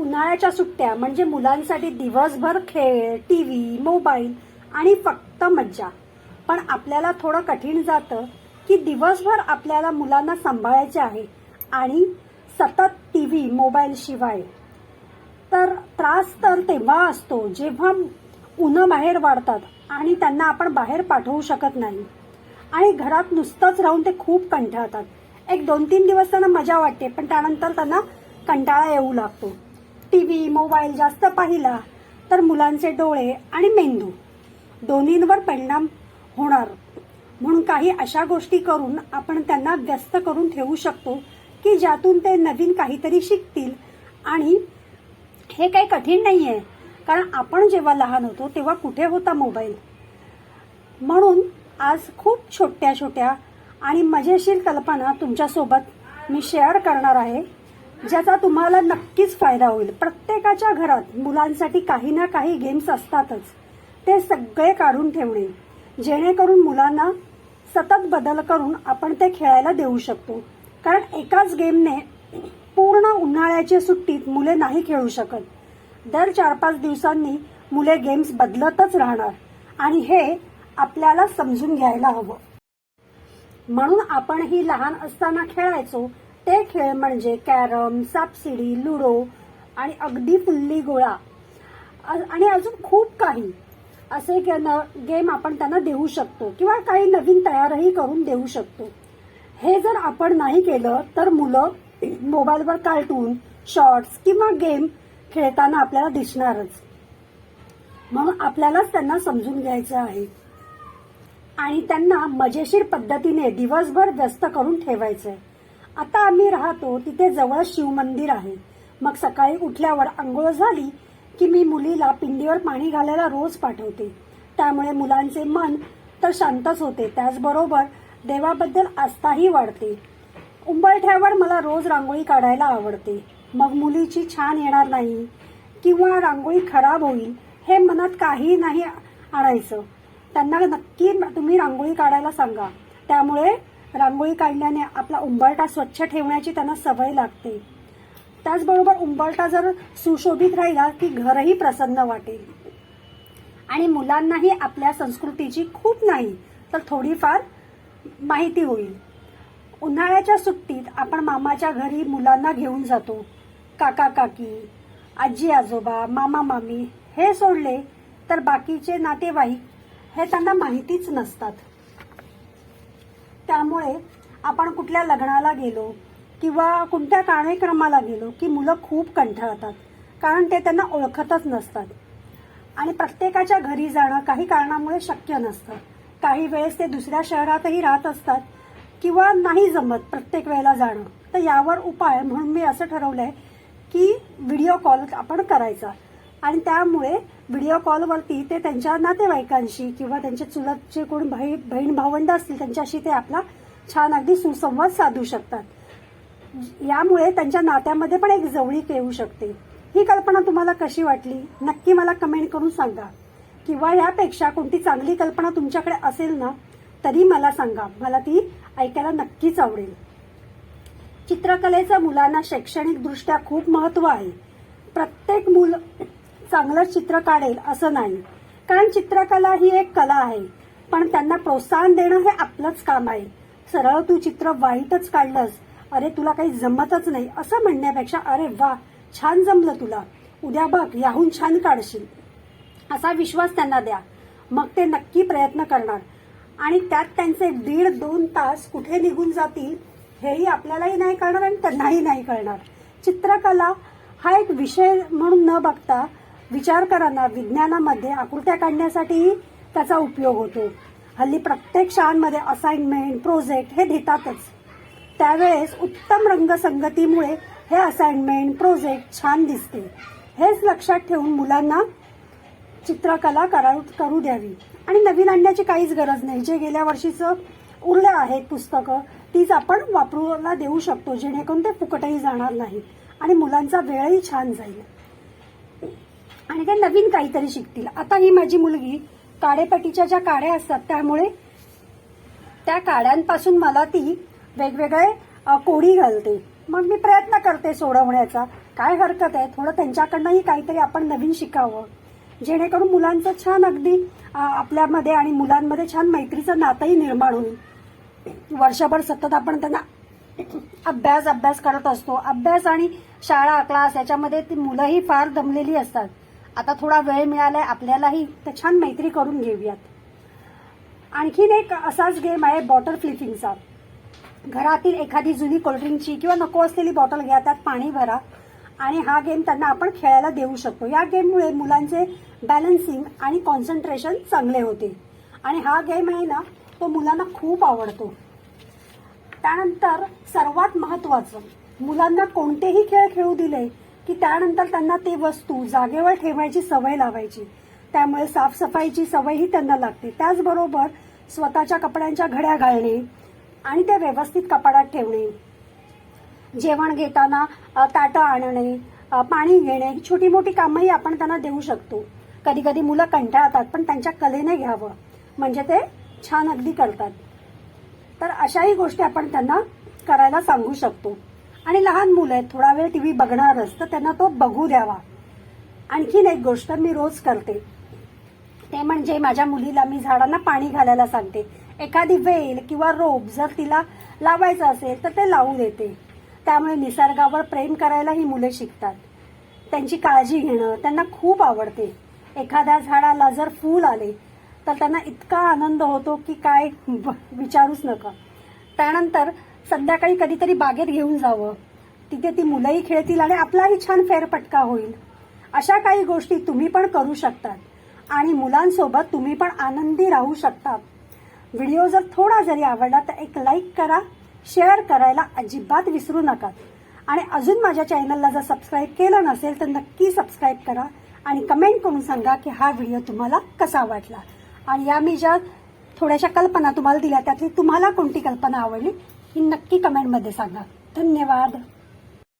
उन्हाळ्याच्या सुट्ट्या म्हणजे मुलांसाठी दिवसभर खेळ टी व्ही मोबाईल आणि फक्त मज्जा. पण आपल्याला थोडं कठीण जातं की दिवसभर आपल्याला मुलांना सांभाळायचे आहे आणि सतत टी व्ही मोबाईल शिवाय. तर त्रास तर तेव्हा असतो जेव्हा उन्हं बाहेर वाढतात आणि त्यांना आपण बाहेर पाठवू शकत नाही. आणि घरात नुसतंच राहून ते खूप कंटाळतात. एक दोन तीन दिवस त्यांना मजा वाटते पण त्यानंतर त्यांना कंटाळा येऊ लागतो. टी व्ही मोबाईल जास्त पाहिला तर मुलांचे डोळे आणि मेंदू दोन्हींवर परिणाम होणार. म्हणून काही अशा गोष्टी करून आपण त्यांना व्यस्त करून ठेवू शकतो की ज्यातून ते नवीन काहीतरी शिकतील. आणि हे काही कठीण नाही आहे कारण आपण जेव्हा लहान होतो तेव्हा कुठे होता मोबाईल? म्हणून आज खूप छोट्या छोट्या आणि मजेशीर कल्पना तुमच्यासोबत मी शेअर करणार आहे. ज्याचा तुम्हाला नक्कीच फायदा होईल. प्रत्येकाच्या घरात मुलांसाठी काही ना काही गेम्स असतातच. ते सगळे काढून ठेवणे. जेणेकरून मुलांना सतत बदल करून आपण ते खेळायला देऊ शकतो. कारण एकाच गेमने पूर्ण उन्हाळ्याच्या सुट्टीत मुले नाही खेळू शकत. दर चार पाच दिवसांनी मुले गेम्स बदलतच राहणार. आणि हे आपल्याला समजून घ्यायला हवं. म्हणून आपण ही लहान असताना खेळायचो ते खेळ म्हणजे कॅरम सापशिडी लुडो आणि अगदी फुल्ली गोळा. आणि अजून खूप काही असे गेम आपण त्यांना देऊ शकतो किंवा काही नवीन तयारही करून देऊ शकतो. हे जर आपण नाही केलं तर मुलं मोबाईलवर कार्टून शॉर्ट्स किंवा गेम खेळताना आपल्याला दिसणारच. म्हणून आपल्यालाच त्यांना समजून घ्यायचं आहे. आणि त्यांना मजेशीर पद्धतीने दिवसभर व्यस्त करून ठेवायचंय. आता आम्ही राहतो तिथे जवळ शिवमंदिर आहे. मग सकाळी उठल्यावर आंघोळ झाली की मी मुलीला पिंडीवर पाणी घालायला रोज पाठवते. त्यामुळे मुलांचे मन तर शांतच होते. त्याचबरोबर देवाबद्दल आस्थाही वाढते. उंबरठ्यावर मला रोज रांगोळी काढायला आवडते. मग मुलीची छान येणार नाही किंवा रांगोळी खराब होईल हे मनात काही नाही आणायचं. त्यांना नक्की तुम्ही रांगोळी काढायला सांगा. त्यामुळे रांगोळी काढल्याने आपला उंबरटा स्वच्छ ठेवण्याची त्यांना सवय लागते. त्याचबरोबर उंबरटा जर सुशोभित राहिला की घरही प्रसन्न वाटेल. आणि मुलांनाही आपल्या संस्कृतीची खूप नाही तर थोडीफार माहिती होईल. उन्हाळ्याच्या सुट्टीत आपण मामाच्या घरी मुलांना घेऊन जातो. काका काकी आजी आजोबा मामा मामी हे सोडले तर बाकीचे नातेवाईक हे त्यांना माहितीच नसतात. त्यामुळे आपण कुठल्या लग्नाला गेलो किंवा कोणत्या कार्यक्रमाला गेलो की मुलं खूप कंटाळतात कारण ते त्यांना ओळखतच नसतात. आणि प्रत्येकाच्या घरी जाणं काही कारणामुळे शक्य नसतं. काही वेळेस ते दुसऱ्या शहरातही राहत असतात किंवा नाही जमत प्रत्येक वेळेला जाणं. तर यावर उपाय म्हणून मी असं ठरवलं आहे की व्हिडिओ कॉल आपण करायचा. आणि त्यामुळे व्हिडिओ कॉलवरती ते त्यांच्या नातेवाईकांशी किंवा त्यांचे चुलतचे कोण भाई बहीण भावंड असतील त्यांच्याशी ते आपला छान अगदी सुसंवाद साधू शकतात. यामुळे त्यांच्या नात्यामध्ये पण एक जवळीक येऊ शकते. ही कल्पना तुम्हाला कशी वाटली? नक्की मला कमेंट करून सांगा. किंवा यापेक्षा कोणती चांगली कल्पना तुमच्याकडे असेल ना तरी मला सांगा. मला ती ऐकायला नक्कीच आवडेल. चित्रकलेचं मुलांना शैक्षणिकदृष्ट्या खूप महत्त्व आहे. प्रत्येक मूल चांगलं चित्र काढेल असं नाही. कारण चित्रकला ही एक कला आहे. पण त्यांना प्रोत्साहन देणं हे आपलंच काम आहे. सरळ तू चित्र वाईटच काढलंस. अरे तुला काही जमतच नाही असं म्हणण्यापेक्षा अरे वा छान जमलं तुला. उद्या बघ याहून छान काढशील. असा विश्वास त्यांना द्या. मग ते नक्की प्रयत्न करणार. आणि त्यात त्यांचे दीड दोन तास कुठे निघून जातील हेही आपल्यालाही नाही कळणार आणि त्यांनाही नाही कळणार. चित्रकला हा एक विषय म्हणून न बघता विचारकरांना विज्ञानामध्ये आकृत्या काढण्यासाठीही त्याचा उपयोग होतो. हल्ली प्रत्येक शाळांमध्ये असाइनमेंट प्रोजेक्ट हे देतातच. त्यावेळेस उत्तम रंगसंगतीमुळे हे असाइनमेंट प्रोजेक्ट छान दिसते. हेच लक्षात ठेवून मुलांना चित्रकला करा करू द्यावी. आणि नवीन आणण्याची काहीच गरज नाही. जे गेल्या वर्षीचं उरलं आहेत पुस्तकं तीच आपण वापरूला देऊ शकतो. जेणेकरून ते फुकटही जाणार नाही आणि मुलांचा वेळही छान जाईल. आणि ते नवीन काहीतरी शिकतील. आता ही माझी मुलगी काडेपटीच्या ज्या काड्या असतात त्यामुळे त्या काड्यांपासून मला ती वेगवेगळे कोडी घालते. मग मी प्रयत्न करते सोडवण्याचा. काय हरकत आहे? थोडं त्यांच्याकडनंही काहीतरी आपण नवीन शिकावं. जेणेकरून मुलांचं छान अगदी आपल्यामध्ये आणि मुलांमध्ये छान मैत्रीचं नातंही निर्माण होईल. वर्षभर सतत आपण त्यांना अभ्यास अभ्यास करत असतो. अभ्यास आणि शाळा क्लास याच्यामध्ये ती मुलंही फार दमलेली असतात. आता थोडा वेळ मिळालाय आपल्यालाही तर छान मैत्री करून घेऊयात. आणखीन एक असाच गेम आहे बॉटल फ्लिपिंगचा घरातील एखादी जुनी कोल्ड्रिंकची किंवा नको असलेली बॉटल घ्या त्यात पाणी भरा आणि हा गेम त्यांना आपण खेळायला देऊ शकतो. या गेममुळे मुलांचे बॅलन्सिंग आणि कॉन्सन्ट्रेशन चांगले होते. आणि हा गेम आहे ना तो मुलांना खूप आवडतो. त्यानंतर सर्वात महत्वाचं मुलांना कोणतेही खेळ खेळू दिले की त्यानंतर त्यांना ते वस्तू जागेवर ठेवायची सवय लावायची. त्यामुळे साफसफाईची सवयही त्यांना लागते. त्याचबरोबर स्वतःच्या कपड्यांच्या घड्या घालणे आणि ते व्यवस्थित कपाडात ठेवणे. जेवण घेताना ताटं आणणे पाणी घेणे. ही छोटी मोठी कामंही आपण त्यांना देऊ शकतो. कधी कधी मुलं कंटाळतात पण त्यांच्या कलेने घ्यावं. म्हणजे ते छान अगदी करतात. तर अशाही गोष्टी आपण त्यांना करायला सांगू शकतो. आणि लहान मुलं आहेत थोडा वेळ टी व्ही बघणारच तर त्यांना तो बघू द्यावा. आणखीन एक गोष्ट मी रोज करते. ते म्हणजे माझ्या मुलीला मी झाडांना पाणी घालायला सांगते. एखादी वेल किंवा रोप जर तिला लावायचं असेल तर ते लावू देते. त्यामुळे निसर्गावर प्रेम करायला ही मुले शिकतात. त्यांची काळजी घेणं त्यांना खूप आवडते. एखाद्या झाडाला जर फूल आले तर त्यांना इतका आनंद होतो की काय विचारूच नका. त्यानंतर संध्याकाळी कधीतरी बागेत घेऊन जावं. तिथे ती मुलंही खेळतील आणि आपलाही छान फेरपटका होईल. अशा काही गोष्टी तुम्ही पण करू शकतात. आणि मुलांसोबत तुम्ही पण आनंदी राहू शकता व्हिडिओ जर थोडा जरी आवडला तर एक लाईक करा शेअर करायला अजिबात विसरू नका. आणि अजून माझ्या चॅनलला जर सबस्क्राईब केलं नसेल तर नक्की सबस्क्राईब करा आणि कमेंट करून सांगा की हा व्हिडिओ तुम्हाला कसा वाटला. आणि या मी ज्या थोड्याशा कल्पना तुम्हाला दिल्या त्यातली तुम्हाला कोणती कल्पना आवडली ही नक्की कमेंटमध्ये सांगा. धन्यवाद.